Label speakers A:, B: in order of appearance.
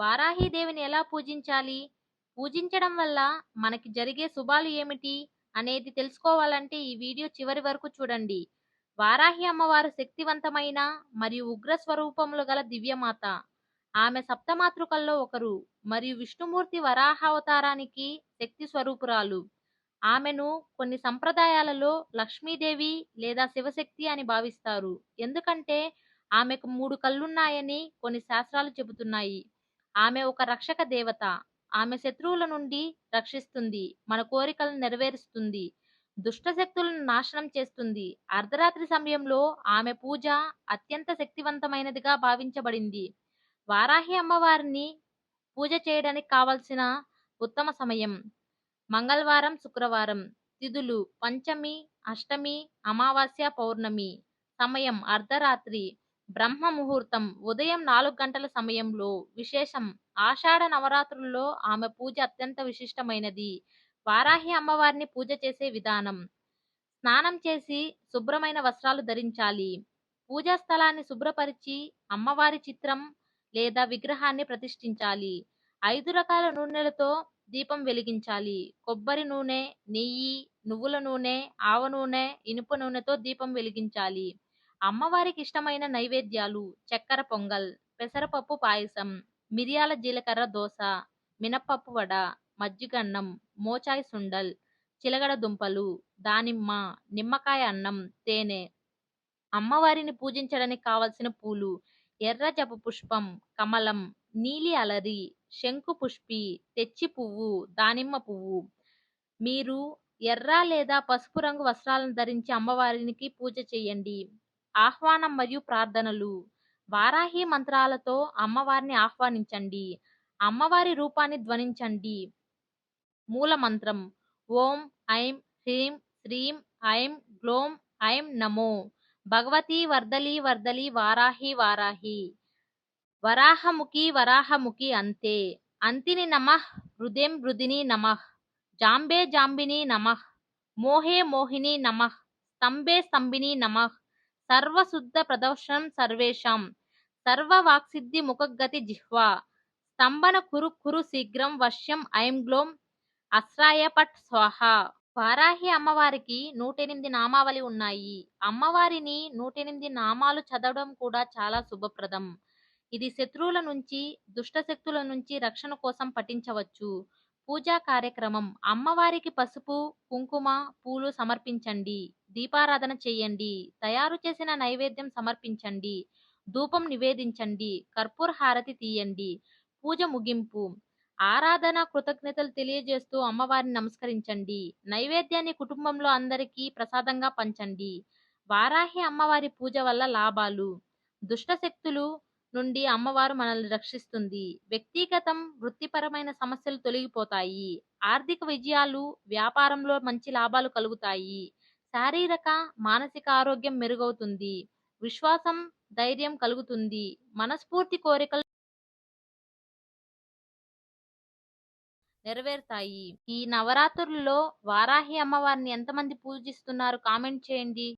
A: వారాహీదేవిని ఎలా పూజించాలి? పూజించడం వల్ల మనకి జరిగే శుభాలు ఏమిటి అనేది తెలుసుకోవాలంటే ఈ వీడియో చివరి వరకు చూడండి. వారాహి అమ్మవారు శక్తివంతమైన మరియు ఉగ్ర స్వరూపములు గల దివ్యమాత. ఆమె సప్తమాతృకల్లో ఒకరు మరియు విష్ణుమూర్తి వరాహ అవతారానికి శక్తి స్వరూపురాలు. ఆమెను కొన్ని సంప్రదాయాలలో లక్ష్మీదేవి లేదా శివశక్తి అని భావిస్తారు. ఎందుకంటే ఆమెకు మూడు కళ్ళున్నాయని కొన్ని శాస్త్రాలు చెబుతున్నాయి. ఆమె ఒక రక్షక దేవత. ఆమె శత్రువుల నుండి రక్షిస్తుంది. మన కోరికలను నెరవేరుస్తుంది. దుష్ట శక్తులను నాశనం చేస్తుంది. అర్ధరాత్రి సమయంలో ఆమె పూజ అత్యంత శక్తివంతమైనదిగా భావించబడింది. వారాహి అమ్మవారిని పూజ చేయడానికి కావలసిన ఉత్తమ సమయం. మంగళవారం శుక్రవారం. తిథులు పంచమి అష్టమి అమావాస్య పౌర్ణమి. సమయం అర్ధరాత్రి. బ్రహ్మ ముహూర్తం ఉదయం నాలుగు గంటల సమయంలో విశేషం. ఆషాఢ నవరాత్రుల్లో ఆమె పూజ అత్యంత విశిష్టమైనది. వారాహి అమ్మవారిని పూజ చేసే విధానం. స్నానం చేసి శుభ్రమైన వస్త్రాలు ధరించాలి. పూజా స్థలాన్ని శుభ్రపరిచి అమ్మవారి చిత్రం లేదా విగ్రహాన్ని ప్రతిష్ఠించాలి. ఐదు రకాల నూనెలతో దీపం వెలిగించాలి. కొబ్బరి నూనె నెయ్యి నువ్వుల నూనె ఆవ నూనె ఇనుప నూనెతో దీపం వెలిగించాలి. అమ్మవారికి ఇష్టమైన నైవేద్యాలు చక్కెర పొంగల్ పెసరపప్పు పాయసం మిరియాల జీలకర్ర దోశ మినప్పప్పు వడ మజ్జిగన్నం మోచాయి సుండల్ చిలగడ దుంపలు దానిమ్మ నిమ్మకాయ అన్నం తేనె. అమ్మవారిని పూజించడానికి కావలసిన పూలు ఎర్ర జప పుష్పం కమలం నీలి అలరి శంకు పుష్పి తెచ్చి పువ్వు దానిమ్మ పువ్వు. మీరు ఎర్ర లేదా పసుపు రంగు వస్త్రాలను ధరించి అమ్మవారికి పూజ చేయండి. ఆహ్వానం మరియు ప్రార్థనలు. వారాహి మంత్రాలతో అమ్మవారిని ఆహ్వానించండి. అమ్మవారి రూపాన్ని ధ్వనించండి. మూల మంత్రం. ఓం ఐం హ్రీం శ్రీం ఐం గ్లోం ఐం నమో. భగవతి వర్ధలి వర్ధలి వారాహి వారాహి. వరాహముఖి వరాహముఖి అంతే. అంతిని నమః హృదయం హృదిని నమః. జాంబే జాంబిని నమః. మోహే మోహిని నమః. స్తంభే స్తంభిని నమః. సర్వశుద్ధ ప్రదర్శనం సర్వేషాం. సర్వవాక్సిద్ధి ముఖగతి జిహ్వా. స్తంభన కురు కురు శీఘ్రం వశ్యం ఐం గ్లోం అశ్రాయ పట్ స్వాహ. వారాహి అమ్మవారికి నూటెనిమిది నామావళి ఉన్నాయి. అమ్మవారిని నూటెనిమిది నామాలు చదవడం కూడా చాలా శుభప్రదం. ఇది శత్రువుల నుంచి దుష్ట శక్తుల నుంచి రక్షణ కోసం పఠించవచ్చు. పూజా కార్యక్రమం. అమ్మవారికి పసుపు కుంకుమ పూలు సమర్పించండి. దీపారాధన చేయండి. తయారు చేసిన నైవేద్యం సమర్పించండి. ధూపం నివేదించండి. కర్పూర హారతి తీయండి. పూజ ముగింపు. ఆరాధన కృతజ్ఞతలు తెలియజేస్తూ అమ్మవారిని నమస్కరించండి. నైవేద్యాన్ని కుటుంబంలో అందరికీ ప్రసాదంగా పంచండి. వారాహి అమ్మవారి పూజ వల్ల లాభాలు. దుష్ట శక్తులు నుండి అమ్మవారు మనల్ని రక్షిస్తుంది. వ్యక్తిగతం వృత్తిపరమైన సమస్యలు తొలగిపోతాయి. ఆర్థిక విజయాలు వ్యాపారంలో మంచి లాభాలు కలుగుతాయి. శారీరక మానసిక ఆరోగ్యం మెరుగవుతుంది. విశ్వాసం ధైర్యం కలుగుతుంది. మనస్ఫూర్తి కోరికలు నెరవేరుతాయి. ఈ నవరాత్రుల్లో వారాహి అమ్మవారిని ఎంతమంది పూజిస్తున్నారు కామెంట్ చేయండి.